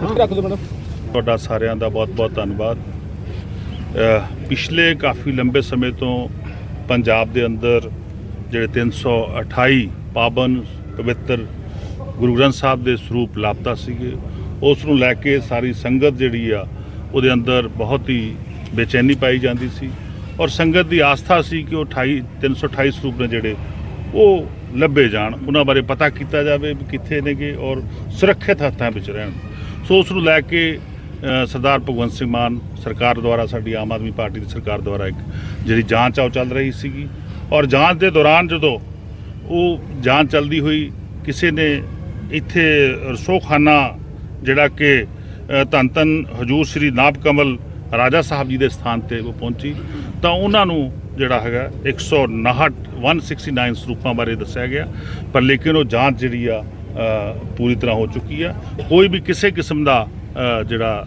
ਰੱਖ ਦਿਓ ਮੈਡਮ। ਤੁਹਾਡਾ ਸਾਰਿਆਂ ਦਾ ਬਹੁਤ-ਬਹੁਤ ਧੰਨਵਾਦ। ਪਿਛਲੇ ਕਾਫੀ ਲੰਬੇ ਸਮੇਂ ਤੋਂ ਪੰਜਾਬ ਦੇ ਅੰਦਰ ਜਿਹੜੇ 328 ਪਾਵਨ ਪਵਿੱਤਰ ਗੁਰੂ ਗ੍ਰੰਥ ਸਾਹਿਬ ਦੇ ਸਰੂਪ ਲਾਪਤਾ ਸੀਗੇ, ਉਸ ਨੂੰ ਲੈ ਕੇ ਸਾਰੀ ਸੰਗਤ ਜਿਹੜੀ ਆ, ਉਹਦੇ ਅੰਦਰ ਬਹੁਤ ਹੀ ਬੇਚੈਨੀ ਪਾਈ ਜਾਂਦੀ ਸੀ। ਔਰ ਸੰਗਤ ਦੀ ਆਸਥਾ ਸੀ ਕਿ ਉਹ 28 328 ਸਰੂਪ ਨੇ ਜਿਹੜੇ, ਉਹ ਲੱਭੇ ਜਾਣ। ਉਹਨਾਂ ਬਾਰੇ ਪਤਾ ਕੀਤਾ ਜਾਵੇ ਵੀ ਕਿੱਥੇ ਨੇਗੇ ਔਰ ਸੁਰੱਖਿਅਤ ਹੱਥਾਂ ਵਿੱਚ ਰਹਿਣ। ਸੋ ਉਸ ਨੂੰ ਲੈ ਕੇ ਸਰਦਾਰ ਭਗਵੰਤ ਸਿੰਘ ਮਾਨ ਸਰਕਾਰ ਦੁਆਰਾ, ਸਾਡੀ ਆਮ ਆਦਮੀ ਪਾਰਟੀ ਦੀ ਸਰਕਾਰ ਦੁਆਰਾ ਇੱਕ ਜਿਹੜੀ ਜਾਂਚ ਆ ਉਹ ਚੱਲ ਰਹੀ ਸੀਗੀ। ਔਰ ਜਾਂਚ ਦੇ ਦੌਰਾਨ ਜਦੋਂ ਉਹ ਜਾਂਚ ਚੱਲਦੀ ਹੋਈ, ਕਿਸੇ ਨੇ ਇੱਥੇ ਰਸੋਖਾਨਾ ਜਿਹੜਾ ਕਿ ਧੰਨ ਧੰਨ ਹਜੂਰ ਸ੍ਰੀ ਨਾਭ ਕਮਲ ਰਾਜਾ ਸਾਹਿਬ ਜੀ ਦੇ ਸਥਾਨ ਤੇ ਉਹ ਪਹੁੰਚੀ, ਤਾਂ ਉਹਨਾਂ ਨੂੰ ਜਿਹੜਾ ਹੈਗਾ 159 169 ਸਰੂਪਾਂ ਬਾਰੇ ਦੱਸਿਆ ਗਿਆ। ਪਰ ਲੇਕਿਨ ਉਹ ਜਾਂਚ ਜਿਹੜੀ ਆ ਪੂਰੀ ਤਰ੍ਹਾਂ ਹੋ ਚੁੱਕੀ ਆ ਕੋਈ ਵੀ ਕਿਸੇ ਕਿਸਮ ਦਾ ਜਿਹੜਾ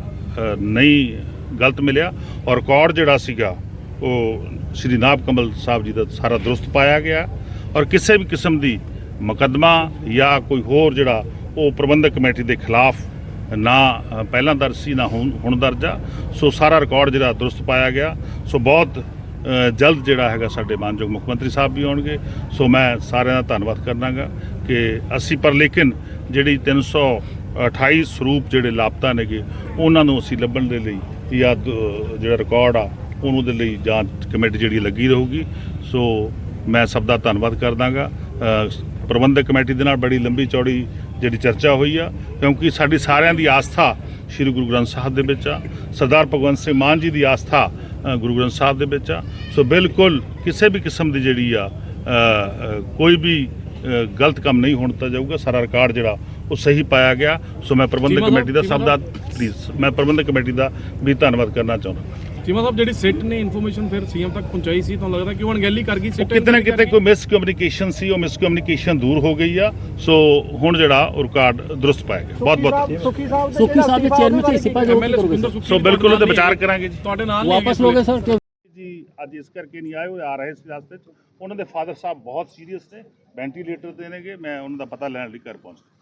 ਨਹੀਂ ਗਲਤ ਮਿਲਿਆ ਔਰ ਰਿਕਾਰਡ ਜਿਹੜਾ ਸੀਗਾ, ਉਹ ਸ਼੍ਰੀ ਨਾਭ ਕਮਲ ਸਾਹਿਬ ਜੀ ਦਾ ਸਾਰਾ ਦਰੁਸਤ ਪਾਇਆ ਗਿਆ ਔਰ ਕਿਸੇ ਵੀ ਕਿਸਮ ਦੀ ਮੁਕੱਦਮਾ ਜਾਂ ਕੋਈ ਹੋਰ ਜਿਹੜਾ ਉਹ ਪ੍ਰਬੰਧਕ ਕਮੇਟੀ ਦੇ ਖਿਲਾਫ ਨਾ ਪਹਿਲਾਂ ਦਰਜ ਸੀ, ਨਾ ਹੁਣ ਹੁਣ ਦਰਜ ਆ। ਸੋ ਸਾਰਾ ਰਿਕਾਰਡ ਜਿਹੜਾ ਦਰੁਸਤ ਪਾਇਆ ਗਿਆ। ਸੋ ਬਹੁਤ ਜਲਦ ਜਿਹੜਾ ਹੈਗਾ ਸਾਡੇ ਮਾਨਯੋਗ ਮੁੱਖ ਮੰਤਰੀ ਸਾਹਿਬ ਵੀ ਆਉਣਗੇ। ਸੋ ਮੈਂ ਸਾਰਿਆਂ ਦਾ ਧੰਨਵਾਦ ਕਰਨਾਗਾ। ਕਿ ਅਸੀਂ ਪਰ ਲੇਕਿਨ ਜਿਹੜੀ 328 ਸਰੂਪ ਜਿਹੜੇ ਲਾਪਤਾ ਨੇਗੇ, ਉਹਨਾਂ ਨੂੰ ਅਸੀਂ ਲੱਭਣ ਦੇ ਲਈ ਜਾਂ ਦ- ਜਿਹੜਾ ਰਿਕਾਰਡ ਆ, ਉਹਨੂੰ ਦੇ ਲਈ ਜਾਂਚ ਕਮੇਟੀ ਜਿਹੜੀ ਲੱਗੀ ਰਹੂਗੀ। ਸੋ ਮੈਂ ਸਭ ਦਾ ਧੰਨਵਾਦ ਕਰਦਾਗਾ। ਪ੍ਰਬੰਧਕ ਕਮੇਟੀ ਦੇ ਨਾਲ ਬੜੀ ਲੰਬੀ ਚੌੜੀ ਜਿਹੜੀ ਚਰਚਾ ਹੋਈ ਆ, ਕਿਉਂਕਿ ਸਾਡੀ ਸਾਰਿਆਂ ਦੀ ਆਸਥਾ ਸ੍ਰੀ ਗੁਰੂ ਗ੍ਰੰਥ ਸਾਹਿਬ ਦੇ ਵਿੱਚ ਆ। ਸਰਦਾਰ ਭਗਵੰਤ ਸਿੰਘ ਮਾਨ ਜੀ ਦੀ ਆਸਥਾ ਗੁਰੂ ਗ੍ਰੰਥ ਸਾਹਿਬ ਦੇ ਵਿੱਚ ਆ। ਸੋ ਬਿਲਕੁਲ ਕਿਸੇ ਵੀ ਕਿਸਮ ਦੀ ਜਿਹੜੀ ਆ ਕੋਈ ਵੀ ਗਲਤ ਕੰਮ ਨਹੀਂ ਹੋਣ ਦਿੱਤਾ ਜਾਊਗਾ। ਸਾਰਾ ਰਿਕਾਰਡ ਜਿਹੜਾ ਉਹ ਸਹੀ ਪਾਇਆ ਗਿਆ। ਸੋ ਮੈਂ ਪ੍ਰਬੰਧਕ ਕਮੇਟੀ ਦਾ ਸਭ ਦਾ ਪਲੀਜ਼ ਮੈਂ ਪ੍ਰਬੰਧਕ ਕਮੇਟੀ ਦਾ ਵੀ ਧੰਨਵਾਦ ਕਰਨਾ ਚਾਹੁੰਦਾ। ਚੀਮਾ ਸਾਹਿਬ ਜਿਹੜੀ ਸਿੱਟ ਨੇ ਇਨਫੋਰਮੇਸ਼ਨ ਫਿਰ ਸੀਐਮ ਤੱਕ ਪਹੁੰਚਾਈ ਸੀ ਤੁਹਾਨੂੰ ਲੱਗਦਾ ਕਿ ਉਹ ਅਣਗਹਿਲੀ ਕਰ ਗਈ ਸਿੱਟ ਕਿਤੇ ਨਾ ਕਿਤੇ ਕੋਈ ਮਿਸਕਮਿਊਨੀਕੇਸ਼ਨ ਸੀ ਉਹ ਮਿਸਕਮਿਊਨੀਕੇਸ਼ਨ ਦੂਰ ਹੋ ਗਈ ਆ। ਸੋ ਹੁਣ ਜਿਹੜਾ ਉਹ ਰਿਕਾਰਡ ਦਰੁਸਤ ਪਾਇਆ ਗਿਆ। ਬਹੁਤ ਬਹੁਤ ਸੁਖੀ ਸਾਹਿਬ ਦੇ ਸੁੱਖੀ ਸਾਹਿਬ ਦੇ ਚੇਅਰਮੈਨ ਚ ਸਿਪਾ ਜੋ ਸੋ ਬਿਲਕੁਲ ਉਹਦੇ ਵਿਚਾਰ ਕਰਾਂਗੇ ਜੀ। ਤੁਹਾਡੇ ਨਾਲ ਵਾਪਸ ਲੋਗੇ ਸਰ ਜੀ ਅੱਜ ਇਸ ਕਰਕੇ ਨਹੀਂ ਆਏ ਉਹ ਆ ਰਹੇ ਸੀ ਰਸਤੇ 'ਚ। ਉਹਨਾਂ ਦੇ ਫਾਦਰ ਸਾਹਿਬ ਬਹੁਤ ਸੀਰੀਅਸ ਨੇ ਵੈਂਟੀਲੇਟਰ ਤੇ ਨੇਗੇ ਮੈਂ ਉਹਨਾਂ ਦਾ ਪਤਾ ਲੈਣ ਲਈ ਘਰ ਪਹੁੰਚ ਗਿਆ